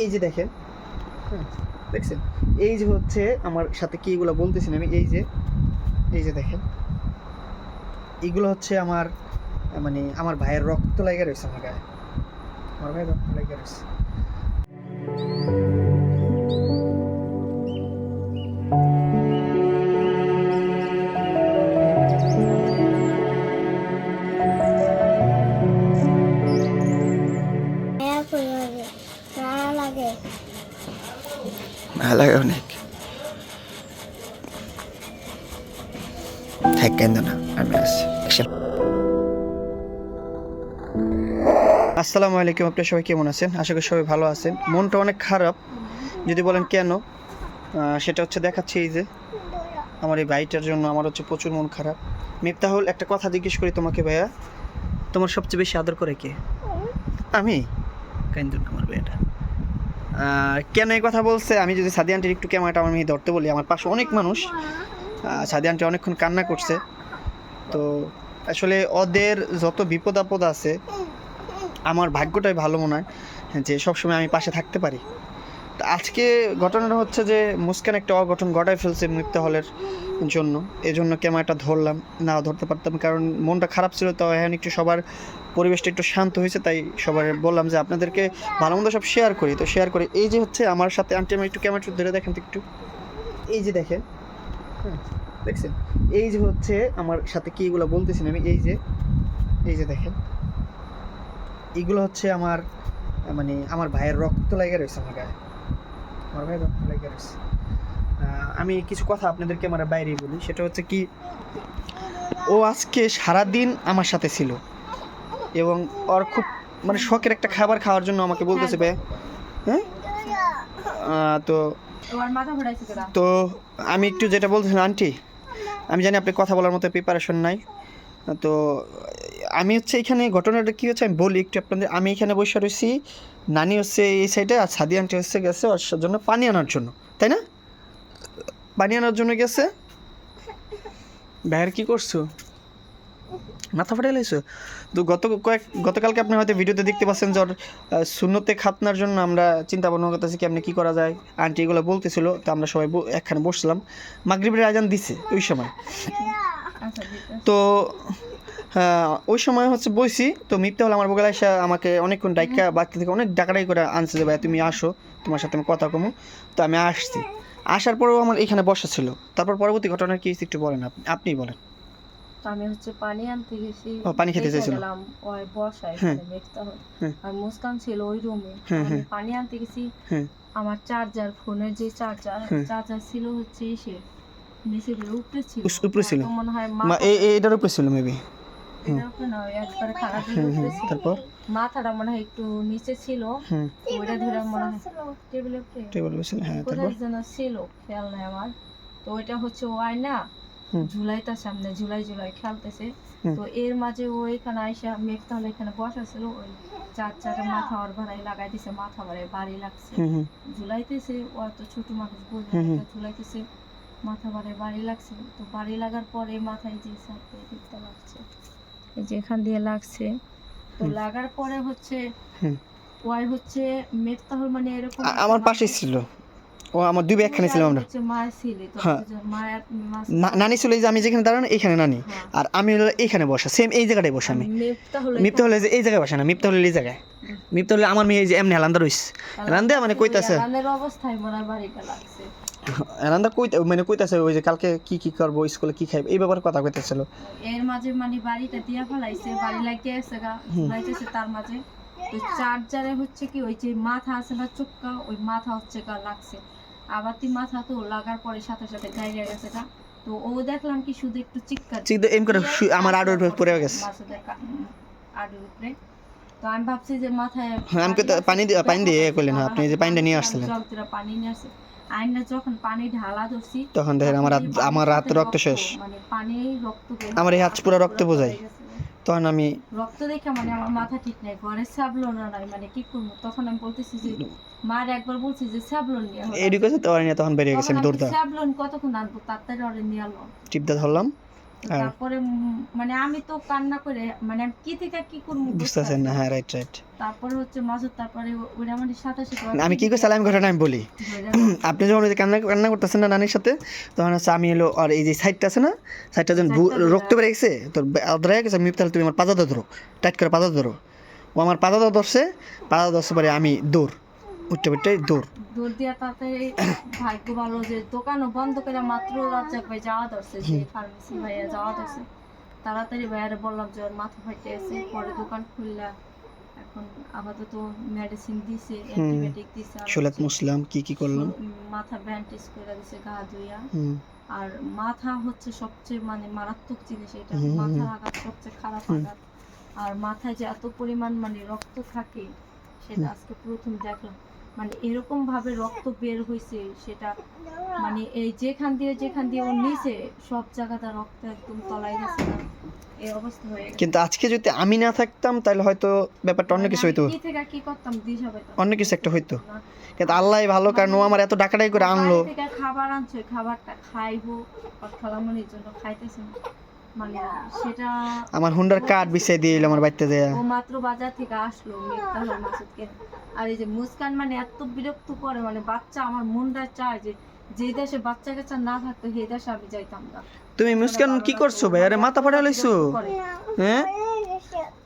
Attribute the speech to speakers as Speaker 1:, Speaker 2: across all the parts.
Speaker 1: এই যে দেখেন হ্যাঁ দেখছেন? এই যে হচ্ছে আমার সাথে কি এগুলো বলতেছেন আমি, এই যে এই যে দেখেন। এগুলো হচ্ছে আমার মানে আমার ভাইয়ের রক্ত লেগে রয়েছে আমার গায়ে। আমার ভাইয়ের রক্ত লেগে রয়েছে।
Speaker 2: মায়া লাগে।
Speaker 3: অনেক।
Speaker 1: আসসালামু। আলাইকুম, আপনার সবাই কেমন আছেন? আশা করি সবাই ভালো আছেন। মনটা অনেক খারাপ। যদি বলেন কেন সেটা হচ্ছে দেখাচ্ছি এই যে, আমার এই ভাইটার জন্য আমার হচ্ছে প্রচুর মন খারাপ। মিফতাহুল, একটা কথা জিজ্ঞেস করি তোমাকে ভাইয়া। তোমার সবচেয়ে বেশি আদর করে কে? আমি? কাইন্দুন আমার কেন এই কথা বলছে? আমি যদি সাদি আন্টির একটু ক্যামেরাটা আমার মেয়ে ধরতে বলি, আমার পাশে অনেক মানুষ। সাদি আন্টি অনেকক্ষণ কান্না করছে। তো আসলে ওদের যত বিপদ আপদ আছে, আমার ভাগ্যটাই ভালো মনে হয় যে সবসময় আমি পাশে থাকতে পারি। তো আজকে ঘটনাটা হচ্ছে যে মুস্কান একটা অঘটন ঘটায় ফেলছে মৃত্যু হলের জন্য। এই জন্য ক্যামেরাটা ধরলাম, না ধরতে পারতাম, কারণ মনটা খারাপ ছিল, তো এখন একটু সবার পরিবেশটা একটু শান্ত হয়েছে, তাই সবার বললাম যে আপনাদেরকে ভালো মন্দ সব শেয়ার করি। তো শেয়ার করি, এই যে হচ্ছে আমার সাথে আন্টি আমি একটু ক্যামেরাটা ধরে দেখেন তো একটু। এই যে দেখেন হ্যাঁ দেখছেন? এই যে হচ্ছে আমার সাথে কি এগুলো বলতেছেন আমি, এই যে এই যে দেখেন। এগুলো হচ্ছে আমার মানে আমার ভাইয়ের রক্ত লেগে রয়েছে আমার গায়ে। আমার ভাইয়ের রক্ত লেগে রয়েছে। আমি কিছু কথা আপনাদেরকে আমার বাইরেই বলি, সেটা হচ্ছে কি, ও আজকে সারাদিন আমার সাথে ছিল। এবং ওর খুব মানে শখের একটা খাবার খাওয়ার জন্য আমাকে বলতেছে ভাই হ্যাঁ? তো
Speaker 4: তোমার মাথা ঘোরাইছে কেন
Speaker 1: তো আমি একটু যেটা বলছিলাম আন্টি আমি জানি আপনি কথা বলার মতো প্রিপারেশন নাই। তো আমি হচ্ছে এখানে ঘটনাটা কী হচ্ছে আমি বলি একটু আপনাদের। আমি এখানে বসে রয়েছি নানি হচ্ছে এই সাইডে আর সাদি আন্টি হচ্ছে গেছে ওর জন্য পানি আনার জন্য তাই না? পানি আনার জন্য গেছে? ভাইয়ের কি করছ? মাথা ফাটে লাইছো? তো গত কয়েক গতকালকে আপনি হয়তো ভিডিওতে দেখতে পাচ্ছেন যে ওর শূন্যতে খাতনার জন্য আমরা চিন্তা ভাবনা করতেছি কি আপনি কী করা যায়। আন্টি এগুলো বলতেছিল, তো আমরা সবাই একখানে বসলাম। মাগরিবের আজান দিছে ওই সময়। তো ওই সময় হচ্ছে বইছি, তো মিথ্যা হলে আমার বগলে এসে আমাকে অনেকক্ষণ ডাইকা বাচ্চা থেকে অনেক ডাকাডাই করে আনছে যে, ভাই, তুমি আসো, তোমার সাথে আমি কথা কমু। তো আমি আসছি। আসার পরেও আমার এখানে বসা ছিল। তারপর পরবর্তী ঘটনা কি একটু বলেন আপনি আপনিই বলেন।
Speaker 4: আমি হচ্ছে পানি আনতে গেছি।
Speaker 1: ও, পানি খেতে
Speaker 4: দেখে
Speaker 1: চাইছিল।
Speaker 4: গেলাম ওই বসায়
Speaker 1: হ্যাঁ।
Speaker 4: দেখতে হয়
Speaker 1: হ্যাঁ।
Speaker 4: আর মুস্কান ছিল ওই রুমে
Speaker 1: হ্যাঁ, হ্যাঁ।
Speaker 4: পানি আনতে গেছি।
Speaker 1: হ্যাঁ।
Speaker 4: আমার চার্জার ফোনের যে চার্জার
Speaker 1: হ্যাঁ।
Speaker 4: চার্জার ছিল হচ্ছে এসে নিচে উপরে ছিল।
Speaker 1: উপরে ছিল?
Speaker 4: মনে হয়
Speaker 1: মা এটার উপরে ছিল মেবি
Speaker 4: না
Speaker 1: তারপর?
Speaker 4: মাথাটা মনে হয় একটু নিচে ছিল। ওইটা ধরে মনে হয় টেবিলের উপরে।
Speaker 1: হ্যাঁ তারপর?
Speaker 4: কোথায় যেন ছিল খেয়াল নাই আমার। তো ওইটা হচ্ছে ও আয়না।
Speaker 1: হুম।
Speaker 4: ঝুলাইতার সামনে ঝুলাই ঝুলাই খেলতেছে। তো এর মাঝে ও এখানে আইসা মেঘ তাহলে এখানে বসা ছিল ওই চার চারে মাথা ওর ভাড়াই লাগাই দিছে মাথা ভাড়াই বাড়ি লাগছে। ঝুলাইতেছে ও তো ছোট মানুষ
Speaker 1: হুম।
Speaker 4: ঝুলাইতেছে মাথা ভাড়াই বাড়ি লাগছে। তো বাড়ি লাগার পরে মাথায় যে সাথে দিকটা লাগছে এই যে এখান দিয়ে লাগছে। তো লাগার পরে হচ্ছে। ওয়াই হচ্ছে মেঘ তাহলে মানে এরকম
Speaker 1: আমার পাশেই ছিল। ও আমার দুই একখানে ছিলাম আমরা। হ্যাঁ। নানি ছিল যে আমি যেখানে দাঁড়ানো এইখানে নানি।
Speaker 4: হ্যাঁ।
Speaker 1: আর আমি হলো এইখানে বসা সেম এই জায়গাটায় বসা আমি। মিপ্তা হলে যে এই জায়গায় বসে না মিপ্তা হলে এই জায়গায়। মিপ্তা হলে আমার মেয়ে যে এমনি হেলান্দা রইছে হেলান্দা মানে কইতাছে।
Speaker 4: মনে হয়
Speaker 1: মানে কইতাছে ওই যে কালকে কি কি করব স্কুলে কি খাইবে এই ব্যাপারে কথা কইতেছিল।
Speaker 4: এর মাঝে মানে বাড়িটা দিয়া ফেলাইছে বাড়ি লাগিয়ে এসে গা ঝুলাইতেছে তার মাঝে। তো চার্জারে হচ্ছে কি ওই যে মাথা আছে না চুক্কা ওই মাথা হচ্ছে গা লাগছে। আবার তুই মাথা তো লাগার পরে সাথে সাথে গাইয়ে গেছে গা। তো ও দেখলাম কি শুধু একটু চিৎকার।
Speaker 1: চিন্তা এম করে আমার আড়োর উপরে পড়ে গেছে।
Speaker 4: আডুর উপরে। তো আমি ভাবছি যে মাথায়
Speaker 1: হ্যাঁ, আমি কইতা- পানি দিয়ে- পানি দিয়ে ইয়ে করলেন, হ্যাঁ, আপনি যে পানিটা নিয়ে আসছিলেন।
Speaker 4: জলতিরা পানি নিয়ে আসছে। আইনা যখন পানি ঢালা ধরছি
Speaker 1: তখন দেখেন আমার আমার
Speaker 4: সাথে
Speaker 1: রক্ত শেষ।
Speaker 4: মানে পানি রক্ত
Speaker 1: আমার এই হাত পুরো রক্ত
Speaker 4: রক্ত
Speaker 1: বোঝায়। তখন আমি
Speaker 4: রক্ত দেখে মানে আমার মাথা ঠিক নাই ঘরে স্যাবলন নাই মানে কি করব? তখন আমি বলতেছি যে মার একবার বলছি যে স্যাবলন নিয়ে
Speaker 1: এডি কইছে তো আর তখন বেরিয়ে গেছে আমি দৌড় দাও
Speaker 4: স্যাবলন কতক্ষণ আনব? তাড়াতাড়ি অরে নিয়ে আলো
Speaker 1: টিপদা ধরলাম।
Speaker 4: তারপরে উম মানে আমি তো কান্না করে মানে আমি কি থেকে কি করব বুঝতে
Speaker 1: বুঝতেছেন না হ্যাঁ রাইট রাইট
Speaker 4: তারপরে হচ্ছে মাসুদ তারপরে ওরা আমাদের সাথে
Speaker 1: আমি কি করছিলাম আমি ঘটনা আমি বলি। আপনি যখন ওই যে কান্না কান্না করতেছেন না নানির সাথে তখন হচ্ছে আমি এলো আর এই যে সাইডটা আছে না সাইডটা যখন রক্ত বেড়ে গেছে তোর আদ্রা গেছে আমি তাহলে তুমি আমার পাতাটা ধরো টাইট করে পাতা ধরো। ও আমার পাতাটা ধরছে পাতা ধরছে পরে আমি দৌড় উঠতে উঠতে দৌড়।
Speaker 4: দৌড় দিয়া তাড়াতাড়ি ভাগ্য ভালো যে দোকানও বন্ধ করে মাত্র রাজ্জাক ভাই যাওয়া ধরছে যে ফার্মেসি ভাইয়া যাওয়া ধরছে। তাড়াতাড়ি ভাইয়ারে বললাম যে ওর মাথা ফাইটে আছে পরে দোকান খুললা। এখন আপাতত মেডিসিন দিছে অ্যান্টিবায়োটিক দিছে
Speaker 1: মুসলাম কি কি করলাম?
Speaker 4: মাথা ব্যান্ডেজ করে দিছে গা ধুইয়া। আর মাথা হচ্ছে সবচেয়ে মানে মারাত্মক জিনিস এটা মাথার আঘাত সবচেয়ে খারাপ আঘাত। আর মাথায় যে এত পরিমাণ মানে রক্ত থাকে সেটা আজকে প্রথম দেখলাম। মানে এরকম ভাবে রক্ত বের হয়েছে সেটা মানে এই যেখান দিয়ে যেখান দিয়ে ও নিচে সব জায়গাটা রক্ত একদম তলায় গেছে। না এই অবস্থা হয়ে
Speaker 1: কিন্তু আজকে যদি আমি না থাকতাম তাহলে হয়তো ব্যাপারটা অন্য কিছু
Speaker 4: মানে
Speaker 1: হইতো।
Speaker 4: কি থেকে কি করতাম
Speaker 1: অন্য কিছু একটা হইতো। কিন্তু আল্লাহ ভালো কারণ ও আমার এত ডাকাডাকি করে আনলো।
Speaker 4: খাবার আনছে খাবারটা খাইবো খালামনির জন্য খাইতেছে। মানে সেটা
Speaker 1: আমার হুন্ডার কাঠ বিছিয়ে দিয়ে আমার বাড়িতে দেয়া
Speaker 4: ও মাত্র বাজার থেকে আসলো মিথ্যা মাসুদকে। আর এই যে মুস্কান মানে এত বিরক্ত করে মানে বাচ্চা আমার মনটা চায় যে যে দেশে বাচ্চা কাচ্চা না থাকতো সেই দেশে আমি যাইতাম না।
Speaker 1: তুমি মুস্কান কি করছ ভাই? আরে মাথা ফাটা লাইছো। হ্যাঁ?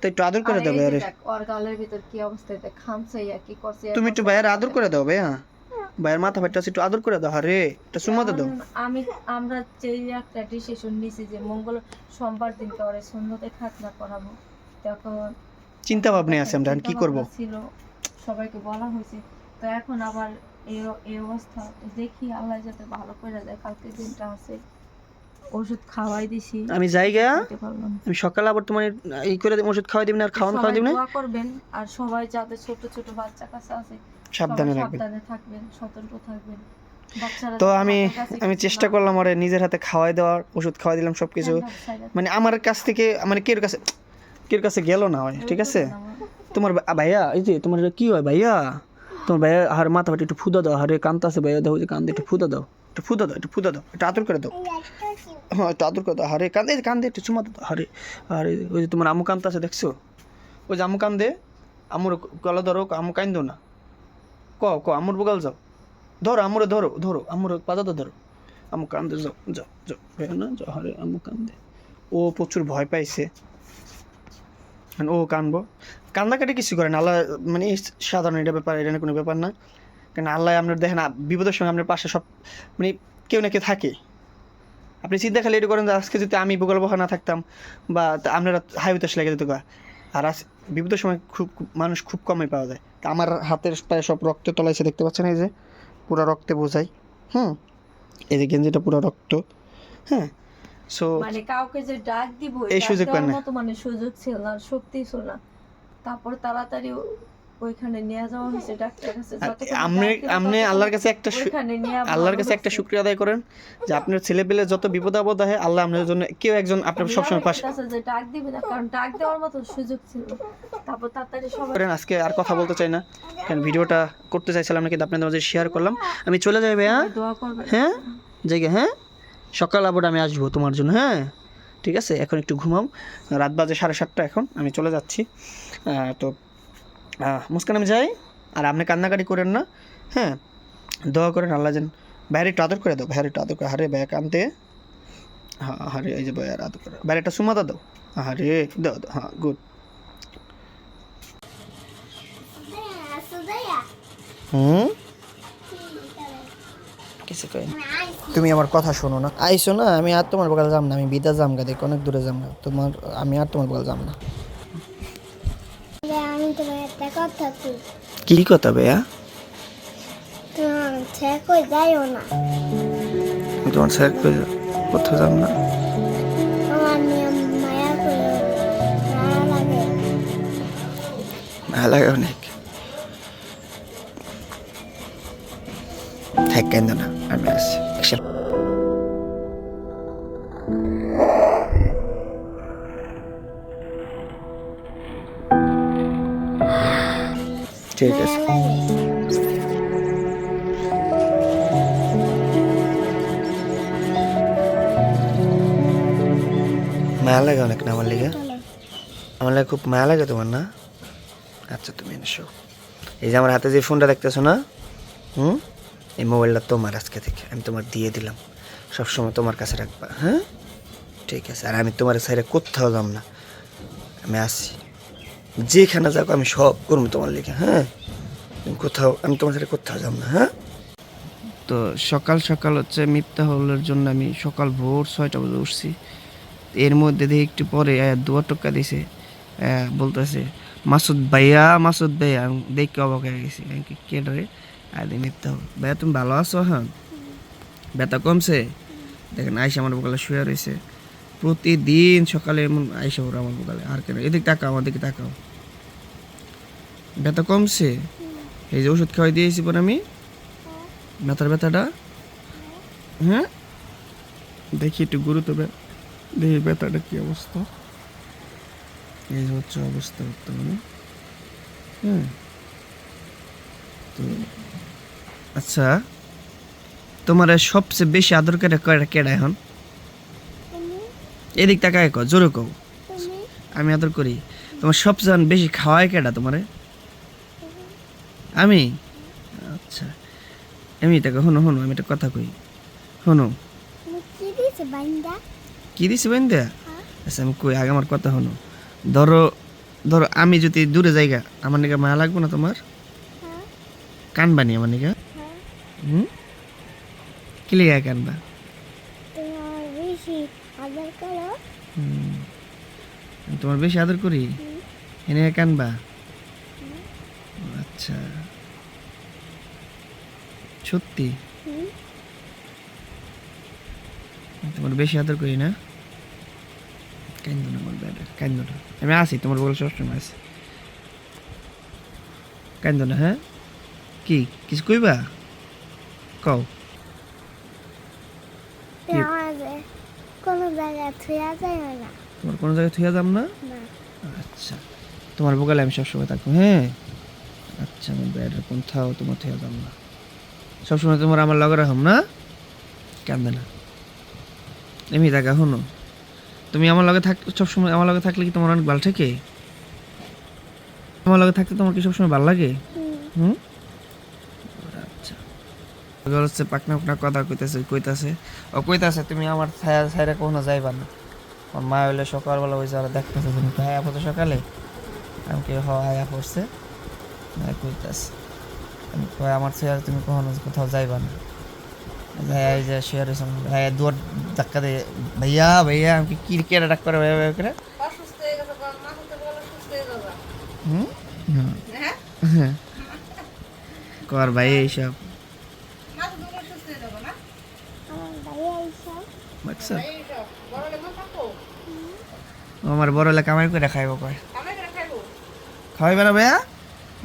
Speaker 1: তো একটু আদর করে দাও ভাইয়ারে
Speaker 4: দেখ, ওর গালের ভিতর কি অবস্থা এটা খামছে ইয়া কি করছে
Speaker 1: তুমি একটু। ভাইয়ার আদর করে দাও ভাইয়া। ভাইয়ের মাথা ফাটা একটু আদর করে দাও আরে। একটা সুমাতে দাও।
Speaker 4: আমি আমরা যে একটা ডিসিশন নিয়েছি যে মঙ্গল সোমবার দিনকে ওরে সুন্দরতে খাতনা করাবো তখন
Speaker 1: চিন্তা ভাবনা আছে আমরা কি করব?
Speaker 4: ছিল। সবাইকে বলা হয়েছে। তো এখন আবার এই এই অবস্থা। দেখি আল্লাহ যাতে ভালো করে দেয় কালকে দিনটা আছে। ওষুধ খাওয়াই দিছি।
Speaker 1: আমি যাই গা। আমি সকালে আবার তোমার এই করে ওষুধ খাওয়াই দিবি না আর খাওয়ান খাওয়াই
Speaker 4: সবাই
Speaker 1: দিবি না?
Speaker 4: দোয়া করবেন আর সবাই যাদের ছোট ছোট বাচ্চা কাছে আছে
Speaker 1: সাবধানে রাখবেন।
Speaker 4: সাবধানে থাকবেন সতর্ক থাকবেন।
Speaker 1: তো আমি আমি চেষ্টা করলাম ওরে নিজের হাতে খাওয়াই দেওয়ার ওষুধ খাওয়াই দিলাম সব কিছু মানে আমার কাছ থেকে মানে কের কাছে কের কাছে গেল না হয় ঠিক আছে? তোমার ভাইয়া এই যে তোমার কি হয় ভাইয়া? তোমার ভাইয়া আর মাথা ফাটি একটু ফুদা দাও আরে কান্তা আছে ভাইয়া দাও যে কান্দে একটু ফুদা দাও একটু ফুদা দাও একটু ফুদা দাও একটু আদর করে দাও। হ্যাঁ একটু আদর করে দাও আরে কান্দে কান্দে একটু চুমা দাও আরে আরে ওই যে তোমার আমু কান্তা আছে দেখছ? ওই যে আমু কান্দে আমুর গলা ধরো আমু কান্দো না। ক ক আমুর বগাল যাও। ধরো আমুরে ধরো ধরো আমুর পাতাটা ধরো। আমু কান্দে যাও যাও যাও ভাইয়া না যাও আরে আমু কান্দে। ও প্রচুর ভয় পাইছে। মানে ও কানবো। কান্দাকাটি কিছু করেন আল্লাহ মানে সাধারণ এটা ব্যাপার এটা কোনো ব্যাপার না। কারণ আল্লাহ আপনার দেখেন বিপদের সময় আপনার পাশে সব মানে কেউ না কেউ থাকে। আপনি চিন্তা খালি এটা করেন যে আজকে যদি আমি বগল বহা না থাকতাম বা আপনারা হাইওতে লেগে যেত গা। আর আজ বিপদের সময় খুব মানুষ খুব কমই পাওয়া যায়। তা আমার হাতের প্রায় সব রক্তে তলাইছে দেখতে পাচ্ছেন এই যে পুরো রক্তে বোঝাই। হুম এই যে গেঞ্জিটা পুরো রক্ত। হ্যাঁ সো
Speaker 4: মানে কাউকে যে ডাক দিব
Speaker 1: এই সুযোগ পান না।
Speaker 4: মানে সুযোগ ছিল না শক্তি ছিল না। তারপর তাড়াতাড়ি ওইখানে নিয়ে যাওয়া হয়েছে ডাক্তার কাছে
Speaker 1: আপনি আপনি আল্লাহর কাছে একটা
Speaker 4: ওইখানে নিয়ে
Speaker 1: আল্লাহর কাছে একটা। শুক্রিয়া আদায় করেন যে আপনার ছেলে পেলে যত বিপদ আপদ হয় আল্লাহ আপনার জন্য কেউ একজন আপনার সবসময় পাশে
Speaker 4: যে ডাক দিবে না কারণ ডাক দেওয়ার মতো সুযোগ ছিল। তারপর তাড়াতাড়ি সবাই
Speaker 1: করেন আজকে আর কথা বলতে চাই না। কারণ ভিডিওটা করতে চাইছিলাম না কিন্তু আপনাদের মাঝে শেয়ার করলাম। আমি চলে যাই ভাইয়া। হ্যাঁ? জায়গা হ্যাঁ? সকাল আবার আমি আসব তোমার জন্য হ্যাঁ? ঠিক আছে এখন একটু ঘুমাও। রাত বাজে সাড়ে সাতটা এখন আমি চলে যাচ্ছি। তো মুস্কান আমি যাই আর আপনি কান্নাকাটি করেন না হ্যাঁ দোয়া করেন, আল্লাহ যেন বাইরে একটু আদর করে দাও বাইরে একটু আদর করে হারে ভাইয়া কানতে। হ্যাঁ হারে এই যে ভাইয়া আদর করে বাইরে একটা সুমাতা দাও। আরে, দাও দাও হ্যাঁ গুড। হুম? কিছু কই তুমি আমার কথা শোনো না। আইসো না, আমি আর তোমার বকাল যাম না, আমি বিদা যাম গা, দেখ, অনেক দূরে যাম না তোমার, আমি আর তোমার বকাল যাম না।
Speaker 2: কথা তুই
Speaker 1: কি কথা
Speaker 2: তোমার ছেড়ে কই যাইও না।
Speaker 1: তোমার স্যার কোথাও যাম না। ভালো লাগে। অনেক। থাক কেন না আমি আসছি। ঠিক আছে।
Speaker 2: মায়া লাগে
Speaker 1: অনেক না আমার লিগে? আমার লাগে খুব মায়া লাগে তোমার, না? আচ্ছা তুমি এসো এই যে আমার হাতে যে ফোনটা দেখতেছো, না? হুম? এই মোবাইলটা তোমার আজকে থেকে, আমি তোমার দিয়ে দিলাম। সবসময় তোমার কাছে রাখবা হ্যাঁ? ঠিক আছে, আর আমি তোমার সাইডে কোথাও যাম না। আমি আসছি। যেখানে যাব আমি সব করব তোমার লিগে হ্যাঁ? কোথাও, আমি তোমার সাথে কোথাও যাব না হ্যাঁ? তো সকাল সকাল হচ্ছে মিথ্যা হলের জন্য আমি সকাল ভোর ছয়টা বাজে উঠছি। এর মধ্যে দেখি একটু পরে দুয়ার টক্কা দিছে বলতেছে, মাসুদ ভাইয়া মাসুদ ভাইয়া। দেখে অবাক হয়ে গেছি। আমি কি কে রে? আর মিথ্যা হল ভাইয়া, তুমি ভালো আছো হ্যাঁ ব্যথা কমছে? দেখেন আইসা আমার বকালে শুয়ে রয়েছে। প্রতিদিন সকালে এমন আইসা ওরা আমার বকালে, আর কেন? এদিক তাকাও, আমার দিকে তাকাও। ব্যথা কমছে? এই যে ওষুধ খাওয়াই দিয়েছি পর আমি। ব্যথার ব্যথাটা? হ্যাঁ? দেখি একটু গুরুত্ব দেখি ব্যথাটা কি অবস্থা? এই যে হচ্ছে অবস্থা হ্যাঁ। তো আচ্ছা। তোমার সবচেয়ে বেশি আদর করে কেডা এখন? এদিক তাকায় কো জোরে কও। আমি আদর করি। তোমার সবচেয়ে বেশি খাওয়ায় কেডা তোমারে? আমি? আচ্ছা। আমি তাকে, হনো হনো, আমি একটা কথা কই। হনো।
Speaker 2: কি দিছে বাইন্দা?
Speaker 1: আচ্ছা আমি কই, আগে আমার কথা হনো। ধরো ধরো, আমি যদি দূরে জায়গা আমার নিকে মায়া লাগবো না তোমার? কানবানি আমার নিকে হুম? কি লেগে কানবা?
Speaker 2: আদর করো।
Speaker 1: তোমার বেশি আদর করি? এনে কানবা? আচ্ছা। সত্যি? আমি তোমার বেশি আদর করি না? কান্দো না আমার কান্দো না। আমি আসি তোমার বলে সবসময় আসি কান্দো না হ্যাঁ? কি কিছু কইবা? কও।
Speaker 2: কোনো জায়গায় থুয়া যায় না।
Speaker 1: তোমার কোনো জায়গায় থুয়া যাম না? আচ্ছা। তোমার বোকালে আমি সবসময় থাকব হ্যাঁ? আচ্ছা আমার ব্যাডের কোথাও তোমার থুয়া যাম না। সবসময় তোমার আমার লগে রাখম না? কান্দে না। এমনি দেখা হনো তুমি আমার লগে থাক সবসময় আমার লগে থাকলে কি তোমার অনেক ভালো থাকে? আমার লগে থাকতে তোমার কি সবসময় ভালো লাগে?
Speaker 2: হুম।
Speaker 1: আচ্ছা। হচ্ছে পাকনা পাকনা কথা কইতাছে কইতাছে। ও কইতাছে তুমি আমার ছায়া ছায়া কখনো যাইবা না। আমার মা হইলে সকালবেলা ওই যারা দেখতেছে তুমি আয়া পড়তো সকালে? আমি কি হ আয়া পড়ছে। না কইতাছে আমি কই আমার ছায়া তুমি কখনো কোথাও যাইবা না। ভাইয়া এই যে শেয়ার হয়েছে ভাইয়া দুয়ার ধাক্কা দিয়ে ভাইয়া ভাইয়া আমি কি কেটে ডাক করে ভাইয়া ভাইয়া করে? হুম? হ্যাঁ? কর ভাই এইসব
Speaker 2: আমার ভাইয়া আইসা
Speaker 1: বুঝছ আমার বড় হলে কামাই করে খাইব কয়। খাওয়াইবে না ভাইয়া?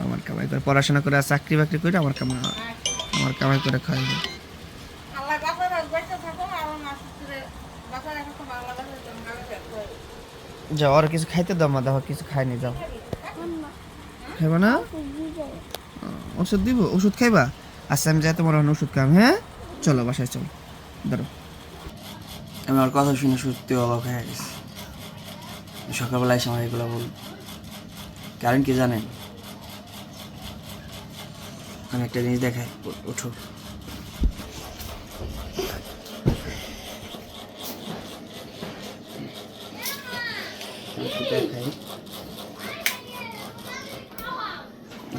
Speaker 1: আমার কামাই করে পড়াশোনা করে চাকরি বাকরি করে আমার কামাই আমার কামাই করে খাইবে যাও আর কিছু খাইতে দাও মা দেখো কিছু খাইনি যাও। খাইবা? না? ওষুধ দিব? ওষুধ খাইবা? আচ্ছা আমি যাই তোমার ওষুধ খাম হ্যাঁ? চলো বাসায় চলো। ধরো আমি আমার কথা শুনে সত্যি অবাক হয়ে গেছি। সকালবেলা এসে আমার এগুলো বল কারণ কি জানেন? আমি একটা জিনিস দেখাই ওঠো।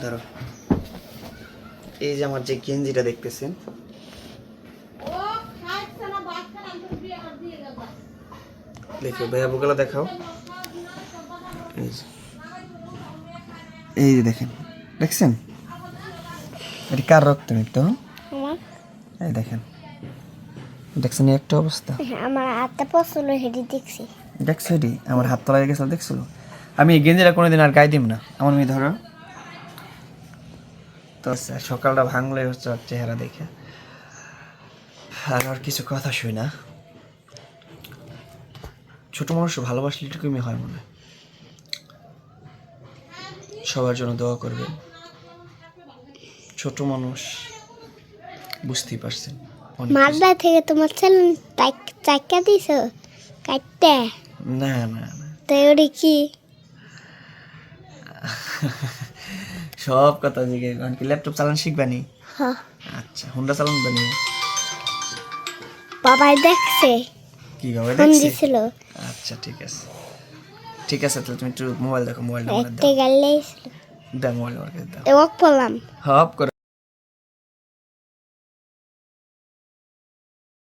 Speaker 1: ধরো। এই যে আমার যে গেঞ্জিটা দেখতেছেন দেখো ভাইয়া বোকালা দেখাও। এই যে। দেখেন। দেখছেন? এটি কার রক্ত
Speaker 2: আমার?
Speaker 1: এই দেখেন। দেখছেন একটা অবস্থা?
Speaker 2: আমার হাতটা পছন্দ হেঁটে দেখছি।
Speaker 1: দেখছ এটি আমার হাত তলায় গেছিল দেখছিল আমি এই গেঞ্জিটা কোনোদিন আর গায়ে দিব না। আমার মেয়ে ধরো। তো সকালটা ভাঙলে হচ্ছে চেহারা দেখে। আর আর কিছু কথা শুই না। ছোট মানুষ ভালোবাসলে এটুকুই হয় মনে হয়। সবার জন্য দোয়া করবেন। ছোট মানুষ বুঝতেই পারছেন।
Speaker 2: মালদা থেকে তোমার ছেলে চাক্কা দিছ? কাটতে
Speaker 1: না না না।
Speaker 2: তাই কি?
Speaker 1: সব কথা জিগে। কারণ কি ল্যাপটপ চালান শিখবানি
Speaker 2: হ্যাঁ।
Speaker 1: আচ্ছা হুন্ডা চালান বানি
Speaker 2: বাবাই দেখছে। ফোন
Speaker 1: দেখছি
Speaker 2: দিছিল।
Speaker 1: আচ্ছা ঠিক আছে। ঠিক আছে তাহলে তুমি একটু মোবাইল দেখো মোবাইল নাম্বার দাও।
Speaker 2: একটা গালে
Speaker 1: দাও মোবাইল নাম্বার দাও।
Speaker 2: ওক পড়লাম
Speaker 1: হপ করে।